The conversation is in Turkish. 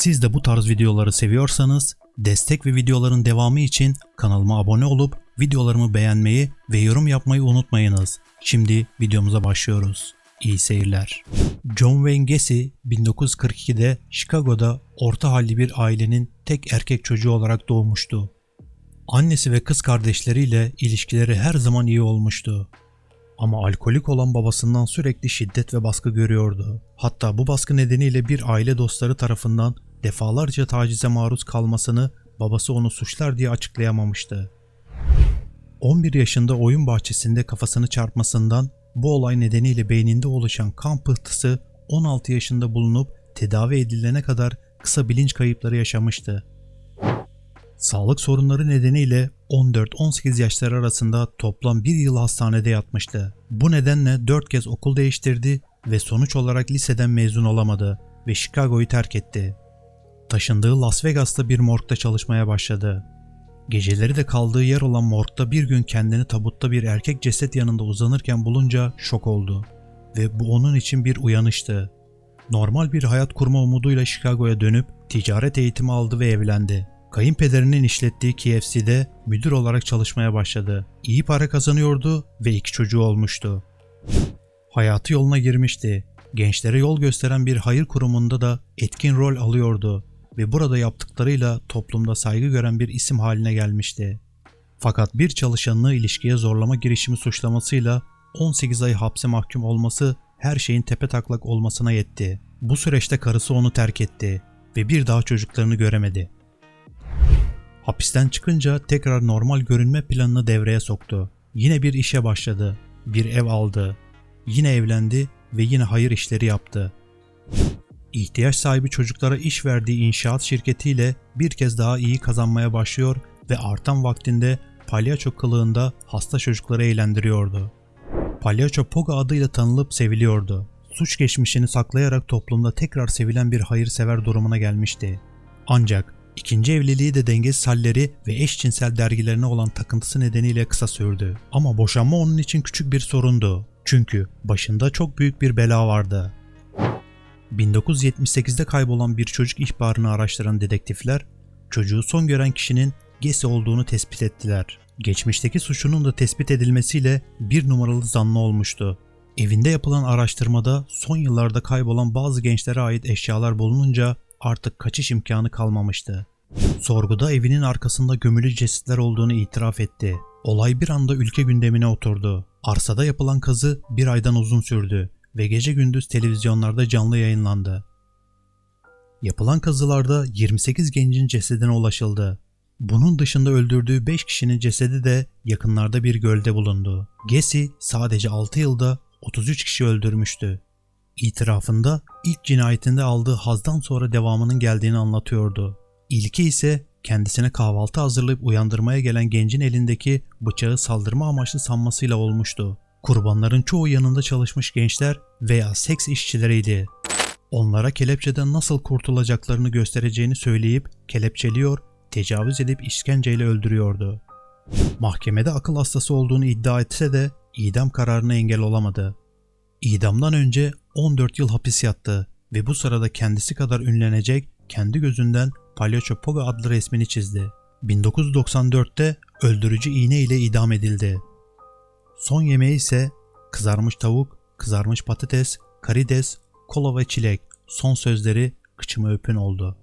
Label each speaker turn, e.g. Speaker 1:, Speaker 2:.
Speaker 1: Siz de bu tarz videoları seviyorsanız destek ve videoların devamı için kanalıma abone olup videolarımı beğenmeyi ve yorum yapmayı unutmayınız. Şimdi videomuza başlıyoruz. İyi seyirler. John Wayne Gacy 1942'de Chicago'da orta halli bir ailenin tek erkek çocuğu olarak doğmuştu. Annesi ve kız kardeşleriyle ilişkileri her zaman iyi olmuştu. Ama alkolik olan babasından sürekli şiddet ve baskı görüyordu. Hatta bu baskı nedeniyle bir aile dostları tarafından defalarca tacize maruz kalmasını babası onu suçlar diye açıklayamamıştı. 11 yaşında oyun bahçesinde kafasını çarpmasından bu olay nedeniyle beyninde oluşan kan pıhtısı 16 yaşında bulunup tedavi edilene kadar kısa bilinç kayıpları yaşamıştı. Sağlık sorunları nedeniyle 14-18 yaşları arasında toplam bir yıl hastanede yatmıştı. Bu nedenle 4 kez okul değiştirdi ve sonuç olarak liseden mezun olamadı ve Chicago'yu terk etti. Taşındığı Las Vegas'ta bir morgda çalışmaya başladı. Geceleri de kaldığı yer olan morgda bir gün kendini tabutta bir erkek ceset yanında uzanırken bulunca şok oldu. Ve bu onun için bir uyanıştı. Normal bir hayat kurma umuduyla Chicago'ya dönüp ticaret eğitimi aldı ve evlendi. Kayınpederinin işlettiği KFC'de müdür olarak çalışmaya başladı. İyi para kazanıyordu ve iki çocuğu olmuştu. Hayatı yoluna girmişti. Gençlere yol gösteren bir hayır kurumunda da etkin rol alıyordu ve burada yaptıklarıyla toplumda saygı gören bir isim haline gelmişti. Fakat bir çalışanını ilişkiye zorlama girişimi suçlamasıyla 18 ay hapse mahkum olması her şeyin tepe taklak olmasına yetti. Bu süreçte karısı onu terk etti ve bir daha çocuklarını göremedi. Hapisten çıkınca tekrar normal görünme planını devreye soktu. Yine bir işe başladı. Bir ev aldı. Yine evlendi ve yine hayır işleri yaptı. İhtiyaç sahibi çocuklara iş verdiği inşaat şirketiyle bir kez daha iyi kazanmaya başlıyor ve artan vaktinde palyaço kılığında hasta çocukları eğlendiriyordu. Palyaço Poga adıyla tanılıp seviliyordu. Suç geçmişini saklayarak toplumda tekrar sevilen bir hayırsever durumuna gelmişti. Ancak ikinci evliliği de dengesiz halleri ve eşcinsel dergilerine olan takıntısı nedeniyle kısa sürdü. Ama boşanma onun için küçük bir sorundu. Çünkü başında çok büyük bir bela vardı. 1978'de kaybolan bir çocuk ihbarını araştıran dedektifler, çocuğu son gören kişinin Gesi olduğunu tespit ettiler. Geçmişteki suçunun da tespit edilmesiyle bir numaralı zanlı olmuştu. Evinde yapılan araştırmada son yıllarda kaybolan bazı gençlere ait eşyalar bulununca artık kaçış imkanı kalmamıştı. Sorguda evinin arkasında gömülü cesetler olduğunu itiraf etti. Olay bir anda ülke gündemine oturdu. Arsada yapılan kazı bir aydan uzun sürdü ve gece gündüz televizyonlarda canlı yayınlandı. Yapılan kazılarda 28 gencin cesedine ulaşıldı. Bunun dışında öldürdüğü 5 kişinin cesedi de yakınlarda bir gölde bulundu. Gesi sadece 6 yılda 33 kişi öldürmüştü. İtirafında ilk cinayetinde aldığı hazdan sonra devamının geldiğini anlatıyordu. İlki ise kendisine kahvaltı hazırlayıp uyandırmaya gelen gencin elindeki bıçağı saldırma amaçlı sanmasıyla olmuştu. Kurbanların çoğu yanında çalışmış gençler veya seks işçileriydi. Onlara kelepçeden nasıl kurtulacaklarını göstereceğini söyleyip kelepçeliyor, tecavüz edip işkenceyle öldürüyordu. Mahkemede akıl hastası olduğunu iddia etse de idam kararına engel olamadı. İdamdan önce 14 yıl hapis yattı ve bu sırada kendisi kadar ünlenecek kendi gözünden Palyaço Poga adlı resmini çizdi. 1994'te öldürücü iğne ile idam edildi. Son yemeği ise kızarmış tavuk, kızarmış patates, karides, kola ve çilek. Son sözleri kıçımı öpün oldu.